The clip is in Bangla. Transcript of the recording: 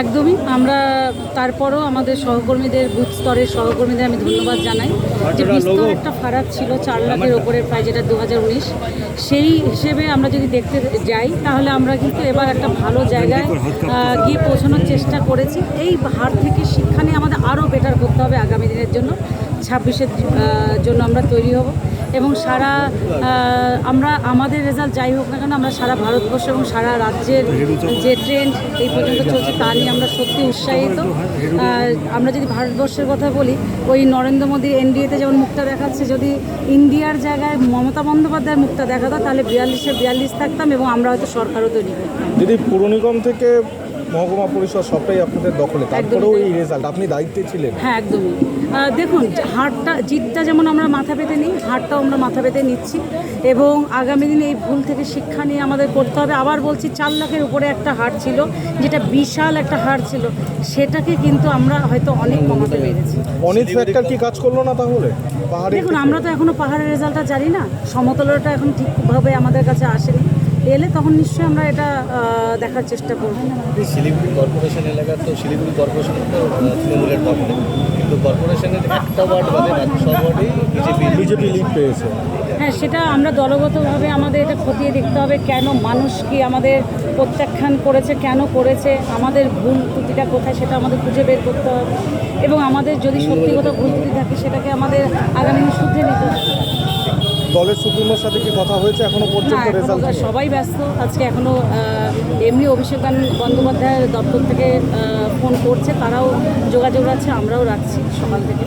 একদমই। আমরা তারপরও আমাদের সহকর্মীদের বুথ স্তরের সহকর্মীদের আমি ধন্যবাদ জানাই যে বিস্তর একটা ফারাক ছিল চার লাখের ওপরের প্রায় যেটা দু হাজার উনিশ। সেই হিসেবে আমরা যদি দেখতে যাই তাহলে আমরা কিন্তু এবার একটা ভালো জায়গায় গিয়ে পৌঁছানোর চেষ্টা করেছি। এই হার থেকে শিক্ষা নিয়ে আমাদের আরও বেটার করতে হবে আগামী দিনের জন্য। ছাব্বিশের জন্য আমরা তৈরি হব। এবং সারা আমরা, আমাদের রেজাল্ট যাই হোক না কেন, আমরা সারা ভারতবর্ষ এবং সারা রাজ্যের যে ট্রেন্ড এই পর্যন্ত চলছে তা নিয়ে আমরা সত্যি উৎসাহিত। আমরা যদি ভারতবর্ষের কথা বলি, ওই নরেন্দ্র মোদী এনডিএতে যেমন মুখটা দেখাচ্ছে, যদি ইন্ডিয়ার জায়গায় মমতা বন্দ্যোপাধ্যায়ের মুখটা দেখাতো, তাহলে বিয়াল্লিশে বিয়াল্লিশ থাকতাম এবং আমরা হয়তো সরকারও তৈরি করতাম। দিদি পুর নিগম থেকে মহকুমা পরিষদ সবটাই আপনাদের দখলে তারপরেও এই রেজাল্ট আপনি দায়িত্বে ছিলেন। হ্যাঁ একদমই। দেখুন হারটা জিতটা যেমন আমরা মাথা পেতে নিই হারটাও আমরা মাথা পেতে নিচ্ছি। এবং আগামী দিনে এই ভুল থেকে শিক্ষা নিয়ে আমাদের করতে হবে। আবার বলছি চার লাখের উপরে একটা হার ছিল যেটা বিশাল একটা হার ছিল সেটাকে কিন্তু আমরা হয়তো অনেক কমাতে পেরেছি। অনিত ফ্যাক্টর কি কাজ করল না তাহলে? দেখুন আমরা তো এখনও পাহাড়ের রেজাল্টটা জানি না। সমতলটা এখন ঠিকভাবে আমাদের কাছে আসেনি। এলে তখন নিশ্চয়ই আমরা এটা দেখার চেষ্টা করব। শিলিগুড়ি কর্পোরেশন এলাকার তো শিলিগুড়ি কর্পোরেশন তো তৃণমূলের দখলে কিন্তু কর্পোরেশনের একটা ওয়ার্ড বাদে বাকি সব ওয়ার্ডেই বিজেপি বিজেপি লিড পেয়েছে। হ্যাঁ সেটা আমরা দলগতভাবে আমাদের এটা খতিয়ে দেখতে হবে কেন মানুষ কি আমাদের প্রত্যাখ্যান করেছে কেন করেছে আমাদের ভুল ত্রুটিটা কোথায় সেটা আমাদের খুঁজে বের করতে হবে। এবং আমাদের যদি সত্যিগত ভুল ত্রুটি থাকে সেটাকে আমাদের আগামী দিনে শুধরে নিতে হবে। দলের সুপ্রিমোর সাথে কি কথা হয়েছে? এখনও পর্যন্ত রেজাল্ট সবাই ব্যস্ত। আজকে এখনও এমনি অভিষেক বন্দ্যোপাধ্যায় বন্দ্যোপাধ্যায়ের দপ্তর থেকে ফোন করছে তারাও যোগাযোগ আছে আমরাও রাখছি সকাল থেকে।